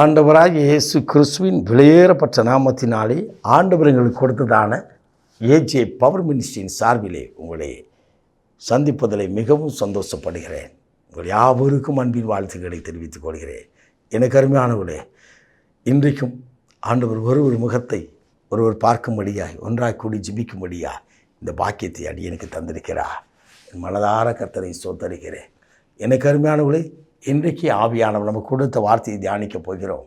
ஆண்டவராக இயேசு கிறிஸ்துவின் விலையேறப்பட்ட நாமத்தினாலே ஆண்டவர் எங்களுக்கு கொடுத்ததான ஏஜே பவர் மினிஸ்ட்ரியின் சார்பிலே உங்களை சந்திப்பதில் மிகவும் சந்தோஷப்படுகிறேன். உங்கள் யாவருக்கும் அன்பின் வாழ்த்துக்களை தெரிவித்துக் கொள்கிறேன். எனக்கு அருமையானவர்களே இன்றைக்கும் ஆண்டவர் ஒருவர் முகத்தை ஒருவர் பார்க்கும்படியாய் ஒன்றாக கூடி ஜிபிக்கும்படியா இந்த பாக்கியத்தை அடியனுக்கு தந்திருக்கிறார். என் மனதார கர்த்தரை சோத்தரிக்கிறேன் எனக்கு அருமையானவர்களே இன்றைக்கு ஆவியானவர் நமக்கு கொடுத்த வார்த்தையை தியானிக்கப் போகிறோம்.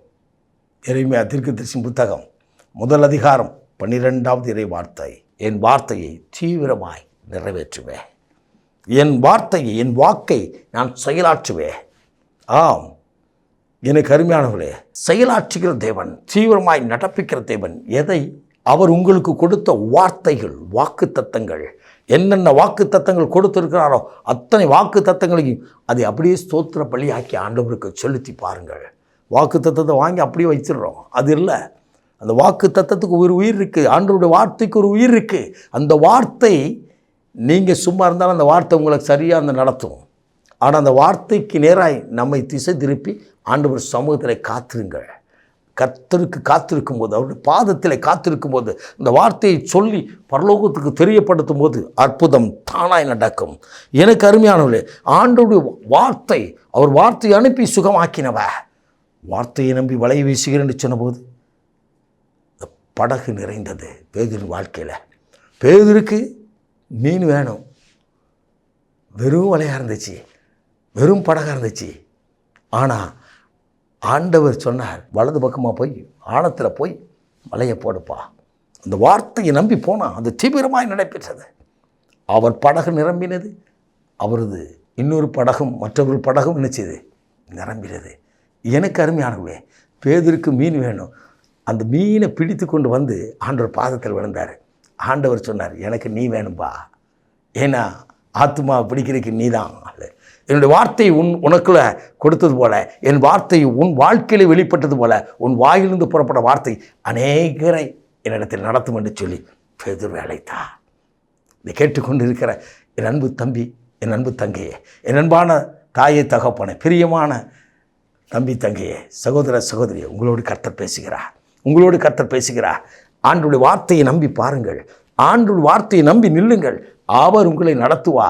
இறைமையா திருச்சி புத்தகம் முதல் அதிகாரம் பன்னிரெண்டாவது இறை வார்த்தை. என் வார்த்தையை தீவிரமாய் நிறைவேற்றுவேன் என் வார்த்தையை என் வாக்கை நான் செயலாற்றுவேன் ஆம். எனக்கு அருமையானவர்களே செயலாற்றுகிற தேவன் தீவிரமாய் நடப்பிக்கிற தேவன் எதை? அவர் உங்களுக்கு கொடுத்த வார்த்தைகள் வாக்கு தத்தங்கள் என்னென்ன வாக்கு தத்தங்கள் கொடுத்துருக்கிறாரோ அத்தனை வாக்கு தத்தங்களையும் அதை அப்படியே ஸ்தோத்திர பள்ளியாக்கி ஆண்டவருக்கு செலுத்தி பாருங்கள். வாக்கு தத்தத்தை வாங்கி அப்படியே வச்சிடுறோம் அது இல்லை. அந்த வாக்கு தத்தத்துக்கு ஒரு உயிர் இருக்குது ஆண்டவருடைய வார்த்தைக்கு ஒரு உயிர் இருக்குது அந்த வார்த்தை நீங்கள் சும்மா இருந்தாலும் அந்த வார்த்தை உங்களுக்கு சரியாக அந்த நடத்தும். ஆனால் அந்த வார்த்தைக்கு நேராய் நம்மை திசை திருப்பி ஆண்டவர் சமூகத்தில் காத்துருங்கள். கர்த்தருக்கு காத்திருக்கும் போது அவருடைய பாதத்தில் காத்திருக்கும் போது இந்த வார்த்தையை சொல்லி பரலோகத்துக்கு தெரியப்படுத்தும் போது அற்புதம் தானாய் நடக்கும். எனக்கு அருமையானவர்களே ஆண்டோடைய வார்த்தை அவர் வார்த்தையை அனுப்பி சுகமாக்கினவ? வார்த்தையை நம்பி வலையை வீசுகிறேன்னு சொன்னபோது இந்த படகு நிறைந்தது பேதரின் வாழ்க்கையில். பேதருக்கு மீன் வேணும். வெறும் வலையாக இருந்துச்சு. வெறும் படகாக இருந்துச்சு. ஆனால் ஆண்டவர் சொன்னார் வலது பக்கமாக போய் ஆழத்தில் போய் வலையை போடுப்பா. அந்த வார்த்தையை நம்பி போனால் அது தீவிரமாய் நடைபெற்றது. அவர் படகு நிரம்பினது அவரது இன்னொரு படகும் மற்றவர்கள் படகும் நினைச்சது நிரம்பினது. எனக்கு அருமையானவே பேதருக்கு மீன் வேணும். அந்த மீனை பிடித்து கொண்டு வந்து ஆண்டவர் பாதத்தில் விழுந்தார். ஆண்டவர் சொன்னார் எனக்கு நீ வேணும்பா. ஏன்னா ஆத்மா பிடிக்கிறதுக்கு நீ தான் என்னுடைய வார்த்தை உன் உனக்குள்ள கொடுத்தது போல என் வார்த்தை உன் வாழ்க்கையில் வெளிப்பட்டது போல உன் வாயிலிருந்து புறப்பட வார்த்தை அநேகரை என்னிடத்தில் நடத்தும் என்று சொல்லி பெதிர் அழைத்தா. இதை கேட்டுக்கொண்டு இருக்கிற என் அன்பு தம்பி என் அன்பு தங்கையே என் அன்பான தாயை தகப்பனை பிரியமான தம்பி தங்கையே சகோதர சகோதரியே உங்களோடு கர்த்தர் பேசுகிறார். உங்களோடு கர்த்தர் பேசுகிறார். ஆண்டுடைய வார்த்தையை நம்பி பாருங்கள். ஆண்டுடைய வார்த்தையை நம்பி நில்லுங்கள். அவர் உங்களை நடத்துவா?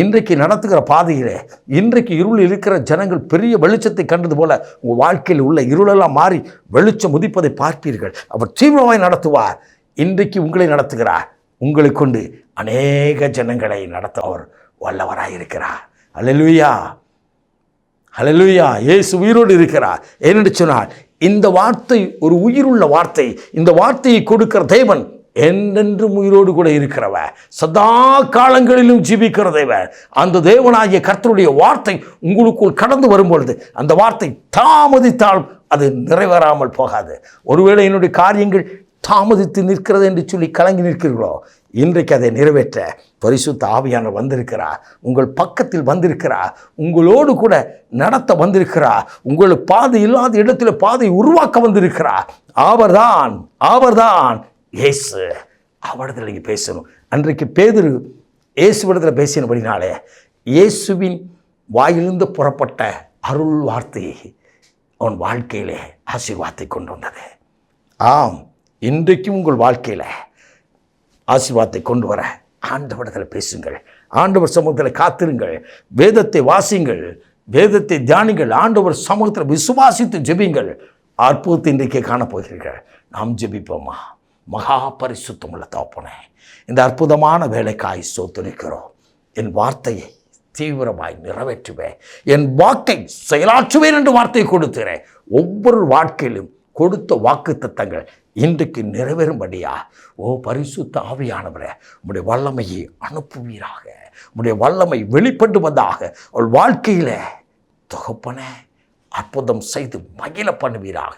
இன்றைக்கு நடத்துகிற பாதையிலே இன்றைக்கு இருள் இருக்கிற ஜனங்கள் பெரிய வெளிச்சத்தை கண்டது போல உங்கள் வாழ்க்கையில் உள்ள இருளெல்லாம் மாறி வெளிச்சம் உதிப்பதை பார்ப்பீர்கள். அவர் தீவிரமாய் நடத்துவார் இன்றைக்கு உங்களை நடத்துகிறார் உங்களை கொண்டு அநேக ஜனங்களை நடத்த அவர் வல்லவராக இருக்கிறார். அலலுயா அலலுயா இயேசு உயிரோடு இருக்கிறார். ஏனென்று சொன்னால் இந்த வார்த்தை ஒரு உயிருள்ள வார்த்தை. இந்த வார்த்தையை கொடுக்கிற தேவன் என்றென்றும் உயிரோடு கூட இருக்கிறவ சதா காலங்களிலும் ஜீவிக்கிற தேவன் அந்த தேவனாகிய கர்த்தருடைய வார்த்தை உங்களுக்குள் கடந்து வரும்பொழுது அந்த வார்த்தை தாமதித்தால் அது நிறைவேறாமல் போகாது. ஒருவேளை என்னுடைய காரியங்கள் தாமதித்து நிற்கிறது என்று சொல்லி கலங்கி நிற்கிறீர்களோ இன்றைக்கு அதை நிறைவேற்ற பரிசுத்த ஆவியான வந்திருக்கிறா உங்கள் பக்கத்தில் வந்திருக்கிறா உங்களோடு கூட நடத்த வந்திருக்கிறா உங்களுக்கு பாதை இல்லாத இடத்துல பாதை உருவாக்க வந்திருக்கிறா. அவர்தான் அவர்தான் ஏசு அவடத்தில் நீங்கள் பேசணும். அன்றைக்கு பேதுரு இயேசுவிடத்தில் பேசினபடினாலே இயேசுவின் வாயிலிருந்து புறப்பட்ட அருள் வார்த்தையை அவன் வாழ்க்கையிலே ஆசீர்வாதத்தை கொண்டு வந்தது. ஆம் இன்றைக்கும் உங்கள் வாழ்க்கையில் ஆசீர்வாதத்தை கொண்டு வர ஆண்டவடத்தில் பேசுங்கள். ஆண்டவர் சமூகத்தில் காத்திருங்கள். வேதத்தை வாசியுங்கள் வேதத்தை தியானிங்கள். ஆண்டவர் சமூகத்தில் விசுவாசித்து ஜெபிங்கள். அற்புதத்தை இன்றைக்கே காணப்போகிறீர்கள். நாம் ஜெபிப்போமா? மகா பரிசுத்தமுள்ள தகப்பனே இந்த அற்புதமான வேலைக்காய் சோத்துரைக்கிறோம் என் வார்த்தையை தீவிரமாய் நிறைவேற்றுவேன் என் வாக்கை செயலாற்றுவேன் என்று வார்த்தை கொடுக்கிறேன். ஒவ்வொரு வாழ்க்கையிலும் கொடுத்த வாக்கு தத்தங்கள் இன்றைக்கு நிறைவேறும்படியா? ஓ பரிசுத்த ஆவியானவரே உடைய வல்லமையை அனுப்புவீராக. உடைய வல்லமை வெளிப்பட்டு வந்தாக. அவள் வாழ்க்கையில் தொகப்பன அற்புதம் செய்து மகிழ பண்ணுவீராக.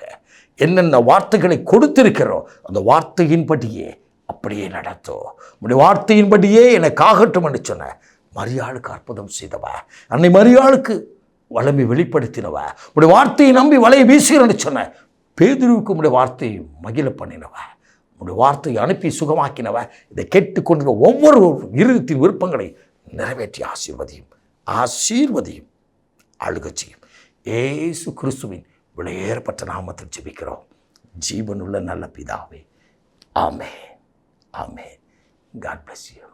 என்னென்ன வார்த்தைகளை கொடுத்திருக்கிறோ அந்த வார்த்தையின்படியே அப்படியே நடத்தும் உடைய வார்த்தையின்படியே எனக்காகட்டும் என்று சொன்ன மரியாளுக்கு அற்புதம் செய்தவ அன்னை மரியாளுக்கு வளமை வெளிப்படுத்தினவ உடைய வார்த்தையை நம்பி வலையை வீசுகிறேன்னு சொன்ன பேதுருவுக்கு உடைய வார்த்தையை மகிழ பண்ணினவ உடைய வார்த்தையை அனுப்பி சுகமாக்கினவ இதை கேட்டுக்கொண்டிருக்க ஒவ்வொரு இருதயத்தின் விருப்பங்களை நிறைவேற்றி ஆசீர்வதியும் ஆசீர்வதியும் ஆளுகச்சியும் செய்யும். ஏசு கிறிஸ்துவின் விலையேறப்பட்ட நாமத்தில் ஜெபிக்கிறோம். ஜீவனுள்ள நல்ல பிதாவே. ஆமே ஆமே காட் பிளஸ் யூ